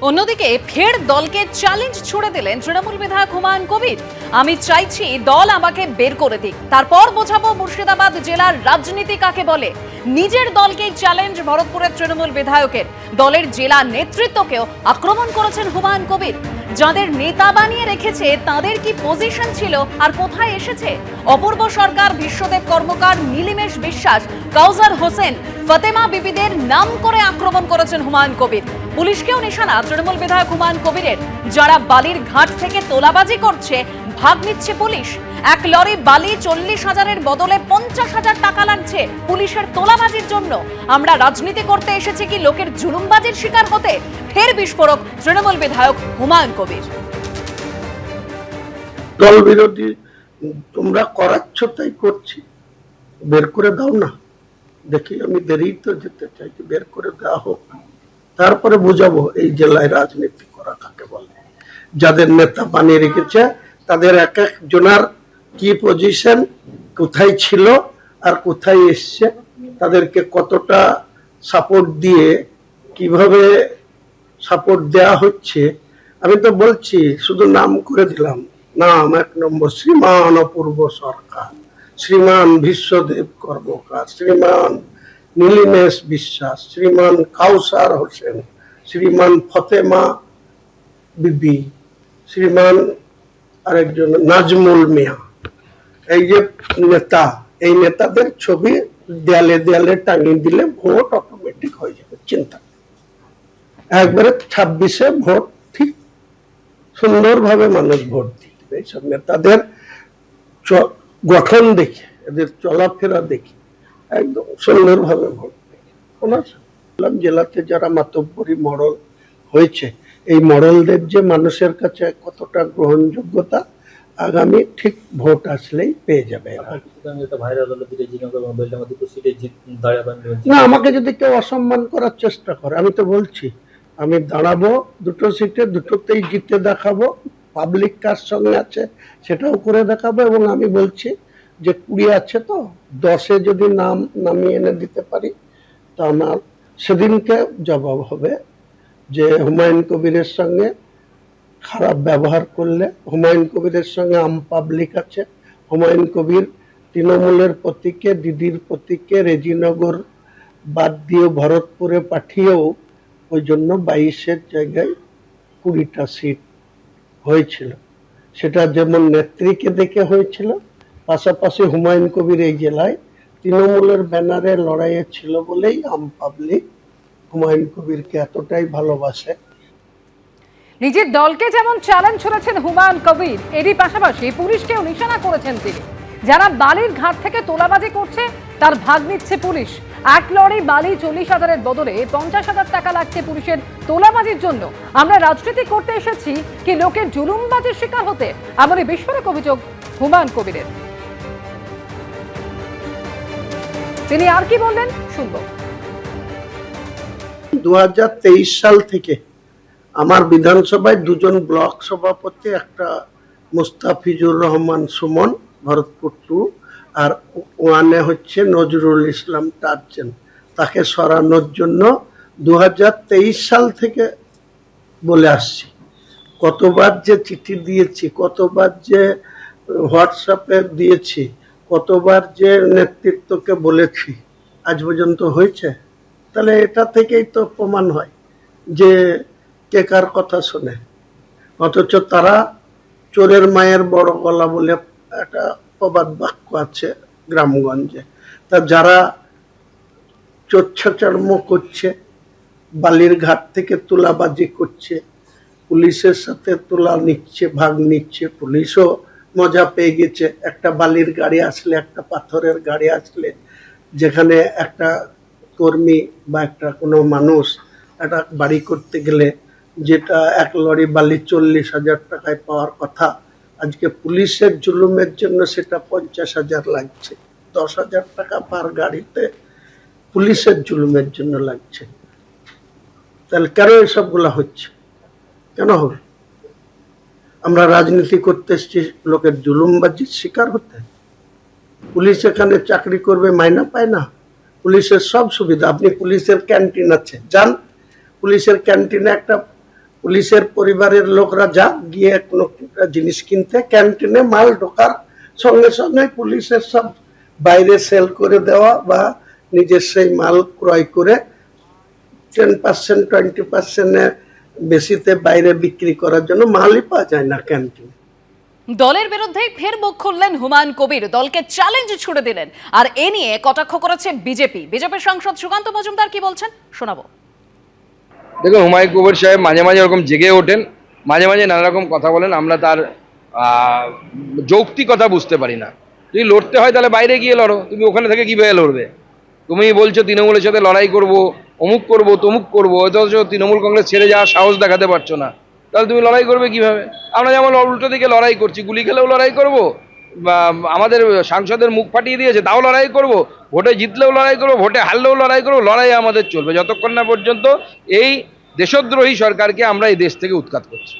অন্যদিকে ফের দলকে চ্যালেঞ্জ ছুড়ে দিলেন তৃণমূল বিধায়ক হুমায়ুন কবির। আমি চাইছি দল আমাকে বের করে দিক। তারপর বোঝাবো মুর্শিদাবাদ জেলার রাজনীতি কাকে বলে। নিজের দলকেই চ্যালেঞ্জ ভরতপুরের তৃণমূল বিধায়কের। দলের জেলা নেতৃত্বকেও আক্রমণ করেছেন হুমায়ুন কবির। যাদের নেতা বানিয়ে রেখেছে, তাদের কি পজিশন ছিল আর কোথায় এসেছে? অপূর্ব সরকার, বিশ্বদেব কর্মকার, নীলিমেশ বিশ্বাস, কাউজার হোসেন, ফতেমা বিবিদের নাম করে আক্রমণ করেছেন হুমায়ুন কবির। পুলিশকেও নিশানা, তৃণমূল বিধায়ক হুমায়ুন কবিরের। যারা বালির ঘাট থেকে তোলাবাজি করছে ভাগ নিচ্ছে পুলিশ। এক লরি বালি চল্লিশ হাজারের বদলে পঞ্চাশ হাজার টাকা লাগছে পুলিশের তোলাবাজির জন্য। আমরা রাজনীতি করতে এসেছি কি লোকের জুলুমবাজির শিকার হতে? ফের বিস্ফোরক তৃণমূল বিধায়ক হুমায়ুন কবির। দল বিরোধী তোমরা করাচ্ছ তাই করছি। বের করে দাও না। দেখি আমি দেরি তো যেতে চাইছি বের করে দেওয়া হোক। তারপরে বুঝাবো এই জেলায় রাজনীতি করা কাকে বলে। যাদের নেতা বানিয়ে রেখেছে তাদের এক এক জনার কি পজিশন কোথায় ছিল আর কোথায় এসছে, তাদেরকে কতটা সাপোর্ট দিয়ে কীভাবে সাপোর্ট দেয়া হচ্ছে, আমি তো বলছি, শুধু নাম করে দিলাম। নাম এক নম্বর, শ্রীমান অপূর্ব সরকার, শ্রীমান বিশ্বদেব কর্মকার, শ্রীমান নীলিমেশ বিশ্বাস, শ্রীমান কাউসার হোসেন, শ্রীমান ফতেমা বিবি, শ্রীমান আরেকজন নাজমুল মিয়া। এই যে নেতা, এই নেতাদের ছবি দেয়ালে দেয়ালে টাঙিয়ে দিলে ভোট অটোমেটিক হয়ে যাবে, চিন্তা একবারে ছাব্বিশে ভোট ঠিক সুন্দরভাবে মানুষ ভোট দিবে। এইসব নেতাদের গঠন দেখে, এদের চলাফেরা দেখে একদম সুন্দরভাবে ভোট বললাম, জেলাতে যারা মাতব্বরী মডল হয়েছে এই মডলদের যে মানুষের কাছে কতটা গ্রহণযোগ্যতা আগামী ঠিক ভোট আসলেই পেয়ে যাবে না আমাকে যদি কেউ অসম্মান করার চেষ্টা করে আমি তো বলছি আমি দাঁড়াবো দুটো সিটে দুটোতেই জিতে দেখাবো পাবলিক কার সঙ্গে আছে সেটাও করে দেখাবো এবং আমি বলছি যে কুড়ি আছে তো দশে যদি নাম নামিয়ে এনে দিতে পারি তা আমার সেদিনকে জবাব হবে যে হুমায়ুন কবিরের সঙ্গে খারাপ ব্যবহার করলে, হুমায়ুন কবিরের সঙ্গে আম পাবলিক আছে। হুমায়ুন কবির তৃণমূলের প্রতীকে, দিদির প্রতীকে, রেজিনগর বাদ দিয়ে ভরতপুরে পাঠিয়েও ওই জন্য বাইশের জায়গায় কুড়িটা সিট হয়েছিল। সেটা যেমন নেত্রীকে দেখে হয়েছিল, পাশাপাশি হুমায়ুন কবির এই জেলায় তৃণমূলের ব্যানারে লড়াইয়ে ছিল বলেই আম পাবলিক হুমায়ুন কবিরকে এতটাই ভালোবাসে। নিজের দলকে যেমন চ্যালেঞ্জ ছড়েছেন হুমায়ুন কবির, এরই পাশাপাশি পুলিশকেও নিশানা করেছেন তিনি। যারা বালির ঘাট থেকে তোলাবাজি করছে, তার ভাগ নিচ্ছে পুলিশ। এক লরি বালি চল্লিশ হাজারের বদলে পঞ্চাশ হাজার টাকা লাগছে পুলিশের তোলাবাজির জন্য। আমরা রাজনীতি করতে এসেছি কি লোকের জুলুমবাজির শিকার হতে। এমনই বিস্ফোরক অভিযোগ হুমায়ুন কবিরের। তিনি আর কি বললেন? শুনব। দু হাজার তেইশ সাল থেকে আমার বিধানসভায় দুজন ব্লক সভাপতি, একটা মুস্তাফিজুর রহমান সুমন, ভরতপুর টু, আর ওয়ানে হচ্ছে নজরুল ইসলাম টার্জেন তাকে সরানোর জন্য দু হাজার তেইশ সাল থেকে বলে আসছি। কতবার যে চিঠি দিয়েছি, কতবার যে হোয়াটসঅ্যাপে দিয়েছি, কতবার যে নেতৃত্বকে বলেছি, আজ পর্যন্ত হয়েছে? তাহলে এটা থেকেই তো প্রমাণ হয় যে কে কার কথা শোনে। অথচ তারা চোরের মায়ের বড় গলা বলে একটা প্রবাদ বাক্য আছে গ্রামগঞ্জে। তা যারা চোচ্ছাচর্ম করছে, বালির ঘাট থেকে তুলাবাজি করছে, পুলিশের সাথে তুলা নিচ্ছে, ভাগ নিচ্ছে, পুলিশও মজা পেয়ে গেছে। একটা বালির গাড়ি আসলে, একটা পাথরের গাড়ি আসলে, যেখানে একটা কর্মী বা একটা কোনো মানুষ একটা বাড়ি করতে গেলে যেটা এক লরি বালি চল্লিশ হাজার টাকায় পাওয়ার কথা, আজকে পুলিশের জুলুমের জন্য সেটা পঞ্চাশ হাজার লাগছে, দশ হাজার টাকা পার গাড়িতে পুলিশের জুলুমের জন্য লাগছে। তাহলে কেন এসবগুলো হচ্ছে? কেন হবে আমরা রাজনীতি করতে এসেছি, লোকের জুলুমবাজির শিকার হতে। পুলিশ এখানে চাকরি করবে, মাইনা পায় না। পুলিশের সব সুবিধা। আপনি পুলিশের ক্যান্টিন আছে, যান। পুলিশের ক্যান্টিনে একটা পুলিশের পরিবারের লোকরা যা গিয়ে কোনো জিনিস কিনতে। ক্যান্টিনে মাল ঢোকার সঙ্গে সঙ্গে পুলিশের সব বাইরে সেল করে দেওয়া বা নিজের সেই মাল ক্রয় করে টেন পার্সেন্ট, টোয়েন্টি পার্সেন্টে বেশিতে বাইরে বিক্রি করার জন্য মালই পাওয়া যায় না ক্যান্টিনে। দলের বিরুদ্ধে ফের মুখ খুললেন হুমায়ুন কবির। দলকে চ্যালেঞ্জ ছুড়ে দিলেন। আর এ নিয়ে কটাক্ষ করেছে বিজেপি। বিজেপির সাংসদ সুকান্ত মজুমদার কি বলছেন? শোনাবো। দেখুন, হুমায়ুন কবির সাহেব মাঝে মাঝে ওরকম জেগে ওঠেন, মাঝে মাঝে নানা রকম কথা বলেন, আমরা তার যৌক্তিকতা বুঝতে পারি না। যদি লড়তে হয় তাহলে বাইরে গিয়ে লড়ো, তুমি ওখানে থেকে কীভাবে লড়বে? তুমি বলছো তৃণমূলের সাথে লড়াই করব, অমুক করব, তমুক করব, অথচ তৃণমূল কংগ্রেস ছেড়ে যাওয়ার সাহস দেখাতে পারছ না। তাহলে তুমি লড়াই করবে কীভাবে? আমরা যেমন উল্টো দিকে লড়াই করছি, গুলি খেলেও লড়াই করব আমাদের সাংসদের মুখ ফাটিয়ে দিয়েছে, তাও লড়াই করব, ভোটে জিতলেও লড়াই করব, ভোটে হারলেও লড়াই করব, লড়াই আমাদের চলবে। যতক্ষণ না পর্যন্ত এই দেশদ্রোহী সরকারকে আমরা এই দেশ থেকে উৎখাত করছি।